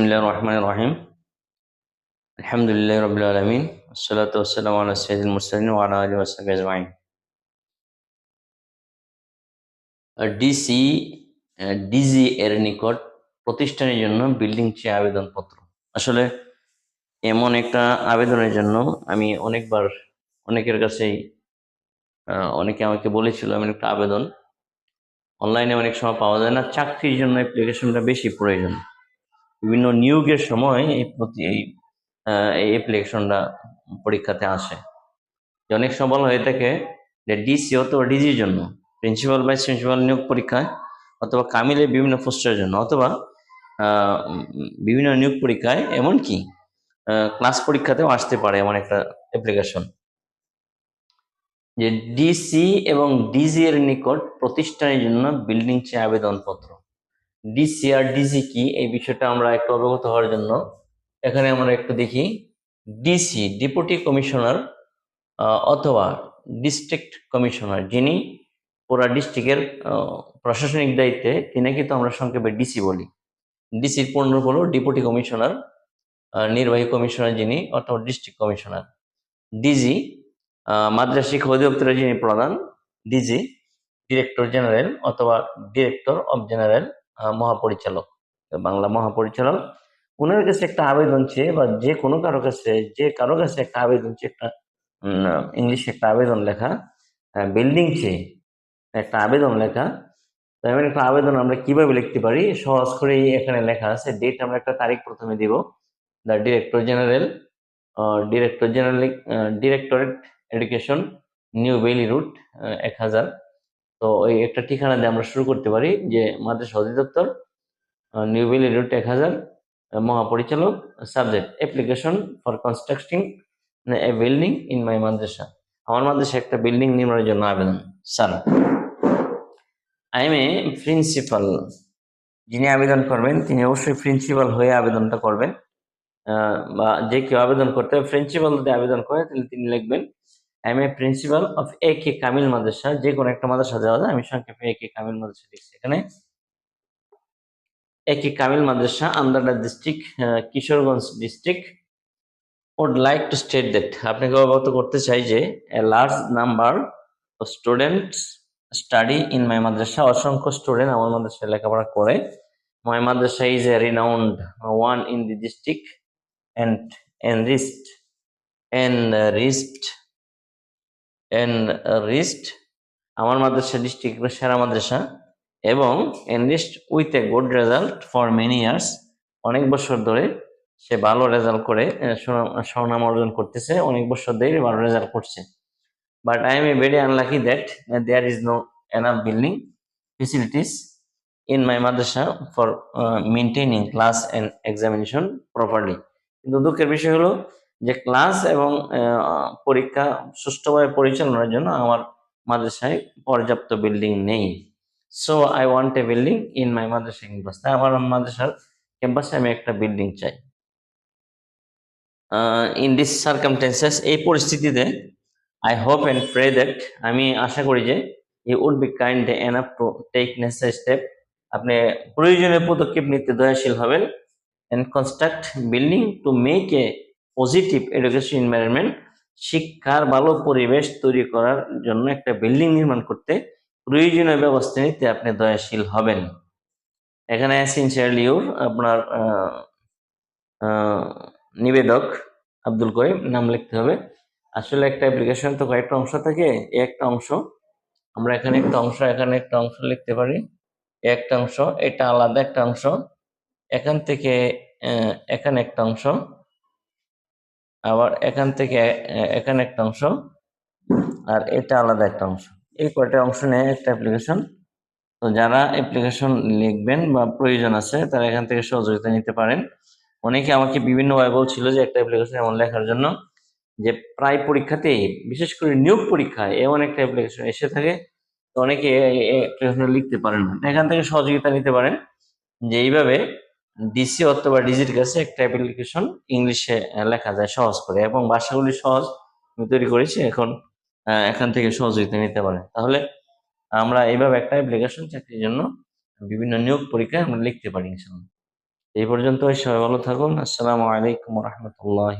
বিসমিল্লাহ রহমান রহিম আলহামদুলিল্লাহ রবিল আলমিন আসসালাতু আলিহি আজমাইন ডিসি ডিজি এর নিকট প্রতিষ্ঠানের জন্য বিল্ডিং চেয়ে আবেদনপত্র। আসলে এমন একটা আবেদনের জন্য আমি অনেকবার অনেকের কাছেই অনেকে আমাকে বলেছিল আমি একটা আবেদন। অনলাইনে অনেক সময় পাওয়া যায় না, চাকরির জন্য অ্যাপ্লিকেশনটা বেশি প্রয়োজন। বিভিন্ন নিয়োগের সময় এই প্রতি এই অ্যাপ্লিকেশনটা পরীক্ষাতে আসে। অনেক সময় বলা হয়ে থাকে যে ডিসি অথবা ডিজির জন্য প্রিন্সিপাল ভাইস প্রিন্সিপাল নিয়োগ পরীক্ষায়, অথবা কামিলের বিভিন্ন পোস্টের জন্য, অথবা বিভিন্ন নিয়োগ পরীক্ষায়, এমনকি ক্লাস পরীক্ষাতেও আসতে পারে এমন একটা অ্যাপ্লিকেশন যে ডিসি এবং ডিজি এর নিকট প্রতিষ্ঠানের জন্য বিল্ডিং চেয়ে আবেদনপত্র ডিসি আর ডিজি কি এই বিষয়টা আমরা একটু অবগত হওয়ার জন্য। এখানে আমরা একটু দেখি। ডিসি ডেপুটি কমিশনার অথবা ডিস্ট্রিক্ট কমিশনার যিনি পুরা ডিস্ট্রিক্টের প্রশাসনিক দায়িত্বে তিনি কিন্তু আমরা সংক্ষেপে ডিসি বলি। ডিসির পূর্ণ হলো ডেপুটি কমিশনার নির্বাহী কমিশনার যিনি অথবা ডিস্ট্রিক্ট কমিশনার ডিজি মাদ্রাসা শিক্ষা অধিদপ্তরের যিনি প্রধান ডিজি ডিরেক্টর জেনারেল অথবা ডিরেক্টর অফ জেনারেল মহাপরিচালক। বাংলা মহাপরিচালক। ওনার কাছে একটা আবেদন চেয়ে বা যে কোনো কারও কাছে, যে কারও কাছে একটা আবেদন চেয়ে একটা ইংলিশে একটা আবেদন লেখা বিল্ডিং চেয়ে একটা আবেদন লেখা। এমন একটা আবেদন আমরা কীভাবে লিখতে পারি? সহজ করেই এখানে লেখা আছে। ডেট আমরা একটা তারিখ প্রথমে দিব। The director general director general directorate education new Baily road এক হাজার। তো ওই একটা ঠিকানা দিয়ে আমরা শুরু করতে পারি যে মাদ্রাসা অধিদপ্তর নিউ বেইলি রুট এক হাজার মহাপরিচালক subject application for constructing a building in my madrasa. আমার মাদ্রাসা একটা বিল্ডিং নির্মাণের জন্য আবেদন। Sir I am a principal যিনি আবেদন করবেন, তিনি অবশ্যই প্রিন্সিপাল হয়ে আবেদনটা করবেন। বা যে কেউ আবেদন করতে প্রিন্সিপাল যদি আবেদন করে, তাহলে তিনি লিখবেন I am a principal of A K Kamil madrasa যে কোনো একটা মাদ্রাসা দেওয়া যায়, আমি সংক্ষেপে এ কে কামিল মাদ্রাসা লিখছি এখানে। A K Kamil madrasa under the district Kishoreganj district would like to state that আপনাকে অবগত করতে চাই যে a large number of students study in my madrasa, অসংখ্য স্টুডেন্ট আমার মাদ্রাসায় লেখাপড়া করে। My madrasa is a renowned one in the district and enriched enriched enriched আমার মাদ্রাসা ডিস্ট্রিক্টের সেরা মাদ্রাসা, এবং enriched with a good result for many years. অনেক বছর ধরে সে ভালো রেজাল্ট করে স্বনাম অর্জন করতেছে, অনেক বছর ধরে ভালো রেজাল্ট করছে। But I am a very unlucky that there is no enough building facilities in my madrasa for maintaining class and examination properly কিন্তু দুঃখের বিষয় হলো যে ক্লাস এবং পরীক্ষা সুষ্ঠুভাবে পরিচালনার জন্য আমার মাদ্রাসায় পর্যাপ্ত বিল্ডিং নেই। So I want a building in my madrasa campus তাই আমার মাদ্রাসার ক্যাম্পাসে আমি একটা বিল্ডিং চাই। ইন দিস সার্কামটেন্সেস এই পরিস্থিতিতে I hope and pray that আমি আশা করি যে you would be kind enough to take necessary step আপনি প্রয়োজনীয় পদক্ষেপ নিতে দয়াশীল হবেন and construct building to make a positive education environment শিক্ষার ভালো পরিবেশ তৈরি করার জন্য একটা বিল্ডিং নির্মাণ করতে প্রয়োজনীয় ব্যবস্থা নিতে আপনি দয়াশীল হবেন। এখানে সিনসিয়ারলি ইউর আপনার নিবেদক আব্দুল করিম, নাম লিখতে হবে। আসলে একটা অ্যাপ্লিকেশন তো কয়েকটা অংশ থাকে, একটা অংশ, আমরা এখানে একটা অংশ, এখানে একটা অংশ লিখতে পারি। একটা অংশ, এটা আলাদা একটা অংশ, এখান থেকে এখানে একটা অংশ। আবার এখান থেকে এখানে একটা অংশ আর এটা আলাদা একটা অংশ। এই কয়টা অংশ নিয়ে একটা অ্যাপ্লিকেশন তো যারা অ্যাপ্লিকেশন লিখবেন বা প্রয়োজন আছে, তারা এখান থেকে সহযোগিতা নিতে পারেন। অনেকে আমাকে বিভিন্নভাবে বলছিল যে একটা অ্যাপ্লিকেশন এমন লেখার জন্য যে প্রায় পরীক্ষাতেই, বিশেষ করে নিয়োগ পরীক্ষায় এমন একটা অ্যাপ্লিকেশন এসে থাকে। তো অনেকে লিখতে পারেন না। এখান থেকে সহযোগিতা নিতে পারেন যে এইভাবে ডিসি অথবা ডিজির কাছে একটা অ্যাপ্লিকেশন ইংলিশে লেখা যায় সহজ করে এবং ভাষাগুলি সহজ আমি তৈরি করেছি, এখন এখান থেকে সহযোগিতা নিতে পারে। তাহলে আমরা এইভাবে একটা অ্যাপ্লিকেশন চাকরির জন্য বিভিন্ন নিয়োগ পরীক্ষায় আমরা লিখতে পারি ইনশাল্লাহ এই পর্যন্ত, সবাই ভালো থাকুন। আসসালামু আলাইকুম রহমতুল্লাহ